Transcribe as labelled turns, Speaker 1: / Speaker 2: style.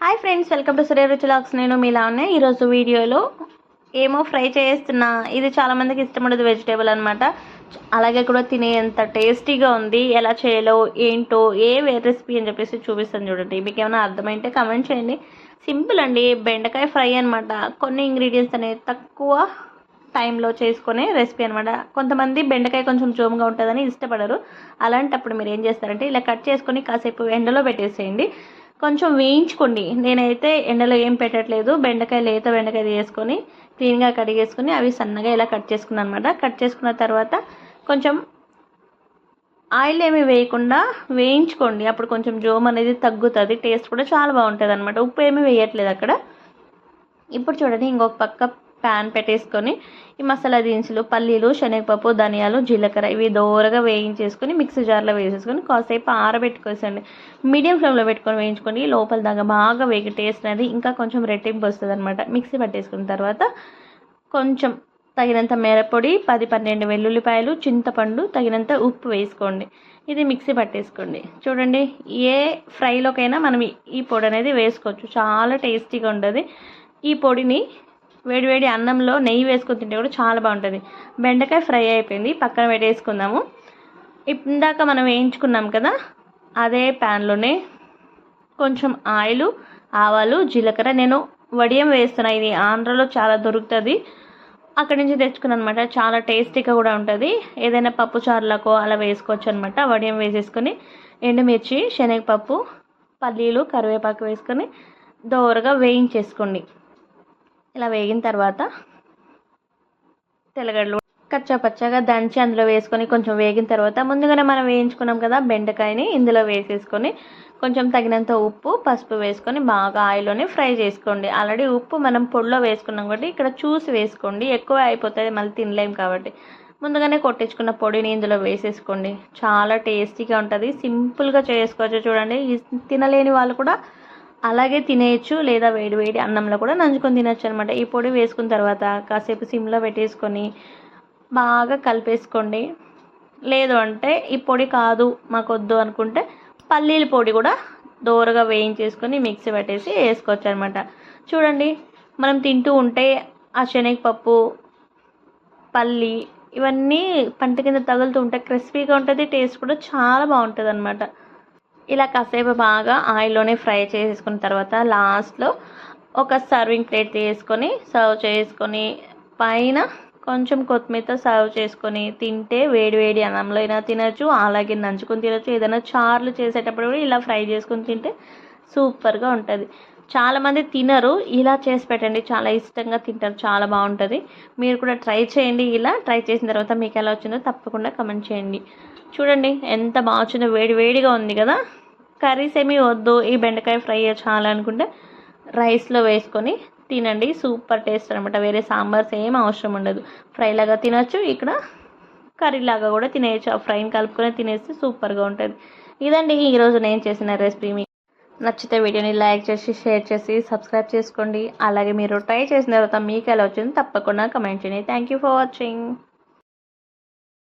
Speaker 1: Hi friends welcome to Surya రుచులాక్స్ నేను మీలా ఉన్నాయి ఈరోజు వీడియోలో ఏమో ఫ్రై చేస్తున్నా. ఇది చాలా మందికి ఇష్టం ఉండదు వెజిటేబుల్ అనమాట అలాగే కూడా తినేంత టేస్టీగా ఉంది. ఎలా చేయాలో ఏంటో ఏ రెసిపీ అని చెప్పేసి చూపిస్తాను చూడండి. మీకు ఏమైనా అర్థమైంటే కమెంట్ చేయండి. సింపుల్ అండి. బెండకాయ ఫ్రై అనమాట కొన్ని ఇంగ్రీడియంట్స్ అనేవి తక్కువ టైంలో చేసుకునే రెసిపీ అనమాట కొంతమంది బెండకాయ కొంచెం జోముగా ఉంటుందని ఇష్టపడరు. అలాంటప్పుడు మీరు ఏం చేస్తారంటే ఇలా కట్ చేసుకొని కాసేపు ఎండలో పెట్టేసేయండి. కొంచెం వేయించుకోండి. నేనైతే ఎండలో ఏం పెట్టట్లేదు. బెండకాయ లేత బెండకాయ వేసుకొని క్లీన్గా కడిగేసుకొని అవి సన్నగా ఇలా కట్ చేసుకున్నాను అనమాట కట్ చేసుకున్న తర్వాత కొంచెం ఆయిల్ ఏమి వేయకుండా వేయించుకోండి. అప్పుడు కొంచెం జోమ్ అనేది తగ్గుతుంది. టేస్ట్ కూడా చాలా బాగుంటుంది అనమాట ఉప్పు ఏమీ వేయట్లేదు అక్కడ. ఇప్పుడు చూడండి ఇంకొక పక్క ప్యాన్ పెట్టేసుకొని ఈ మసాలా దినుసులు పల్లీలు శనగపప్పు ధనియాలు జీలకర్ర ఇవి దోరగా వేయించేసుకొని మిక్సీ జార్లో వేసేసుకొని కాసేపు ఆరబెట్టుకోసండి మీడియం ఫ్లేమ్లో పెట్టుకొని వేయించుకొని లోపల దాకా బాగా వేగి టేస్ట్ అనేది ఇంకా కొంచెం రెట్టింపు వస్తుంది అనమాట మిక్సీ పట్టేసుకున్న తర్వాత కొంచెం తగినంత మిరపొడి పది పన్నెండు వెల్లుల్లిపాయలు చింతపండు తగినంత ఉప్పు వేసుకోండి. ఇది మిక్సీ పట్టేసుకోండి. చూడండి ఏ ఫ్రైలోకైనా మనం ఈ పొడి అనేది వేసుకోవచ్చు. చాలా టేస్టీగా ఉంటుంది. ఈ పొడిని వేడివేడి అన్నంలో నెయ్యి వేసుకొని తింటే కూడా చాలా బాగుంటుంది. బెండకాయ ఫ్రై అయిపోయింది. పక్కన పెట్టేసుకుందాము. ఇందాక మనం వేయించుకున్నాం కదా అదే ప్యాన్లోనే కొంచెం ఆయిల్ ఆవాలు జీలకర్ర. నేను వడియం వేస్తున్నా. ఇది ఆంధ్రలో చాలా దొరుకుతుంది. అక్కడి నుంచి తెచ్చుకున్నాను అనమాట చాలా టేస్టీగా కూడా ఉంటుంది. ఏదైనా పప్పు చారులకు అలా వేసుకోవచ్చు అనమాట వడియం వేసేసుకొని ఎండుమిర్చి శనగపప్పు పల్లీలు కరివేపాకు వేసుకొని దోరగా వేయించేసుకోండి. ఇలా వేగిన తర్వాత తెల్లగడ్డలు కచ్చా పచ్చగా దంచి అందులో వేసుకొని కొంచెం వేగిన తర్వాత ముందుగానే మనం వేయించుకున్నాం కదా బెండకాయని ఇందులో వేసేసుకొని కొంచెం తగినంత ఉప్పు పసుపు వేసుకొని బాగా ఆయిల్లోనే ఫ్రై చేసుకోండి. ఆల్రెడీ ఉప్పు మనం పొడిలో వేసుకున్నాం కాబట్టి ఇక్కడ చూసి వేసుకోండి. ఎక్కువ అయిపోతుంది మళ్ళీ తినలేం కాబట్టి. ముందుగానే కొట్టించుకున్న పొడిని ఇందులో వేసేసుకోండి. చాలా టేస్టీగా ఉంటుంది. సింపుల్గా చేసుకోవచ్చు చూడండి. తినలేని వాళ్ళు కూడా అలాగే తినేయచ్చు లేదా వేడి వేడి అన్నంలో కూడా నంచుకొని తినచ్చు అనమాట ఈ పొడి వేసుకున్న తర్వాత కాసేపు సిమ్లో పెట్టేసుకొని బాగా కలిపేసుకోండి. లేదు అంటే ఈ పొడి కాదు మాకు వద్దు అనుకుంటే పల్లీల పొడి కూడా దోరగా వేయించేసుకొని మిక్సీ పెట్టేసి వేసుకోవచ్చు అనమాట చూడండి మనం తింటూ ఉంటే ఆ శనగపప్పు పల్లి ఇవన్నీ పంట కింద తగులుతూ ఉంటే క్రిస్పీగా ఉంటుంది టేస్ట్ కూడా చాలా బాగుంటుంది అనమాట ఇలా కాసేపు బాగా ఆయిల్లోనే ఫ్రై చేసుకున్న తర్వాత లాస్ట్లో ఒక సర్వింగ్ ప్లేట్ తీసుకొని సర్వ్ చేసుకొని పైన కొంచెం కొత్తిమీరతో సర్వ్ చేసుకొని తింటే వేడి వేడి అన్నంలో అయినా తినచ్చు అలాగే నంచుకొని తినచ్చు. ఏదైనా చార్లు చేసేటప్పుడు కూడా ఇలా ఫ్రై చేసుకొని తింటే సూపర్గా ఉంటుంది. చాలామంది తినరు ఇలా చేసి పెట్టండి. చాలా ఇష్టంగా తింటారు చాలా బాగుంటుంది. మీరు కూడా ట్రై చేయండి ఇలా ట్రై చేసిన తర్వాత మీకు ఎలా వచ్చిందో తప్పకుండా కమెంట్ చేయండి. చూడండి ఎంత బాగా వచ్చిందో వేడి వేడిగా ఉంది కదా. కర్రీస్ ఏమీ వద్దు ఈ బెండకాయ ఫ్రై చాలా అనుకుంటే రైస్లో వేసుకొని తినండి సూపర్ టేస్ట్ అనమాట వేరే సాంబార్స్ ఏం అవసరం ఉండదు. ఫ్రైలాగా తినచ్చు ఇక్కడ కర్రీ లాగా కూడా తినేయచ్చు. ఆ ఫ్రైని కలుపుకొని తినేస్తే సూపర్గా ఉంటుంది. ఇదండి ఈరోజు నేను చేసిన రెసిపీ. మీకు నచ్చితే వీడియోని లైక్ చేసి షేర్ చేసి సబ్స్క్రైబ్ చేసుకోండి. అలాగే మీరు ట్రై చేసిన తర్వాత మీకు ఎలా వచ్చింది తప్పకుండా కమెంట్ చేయండి. Thank you for watching.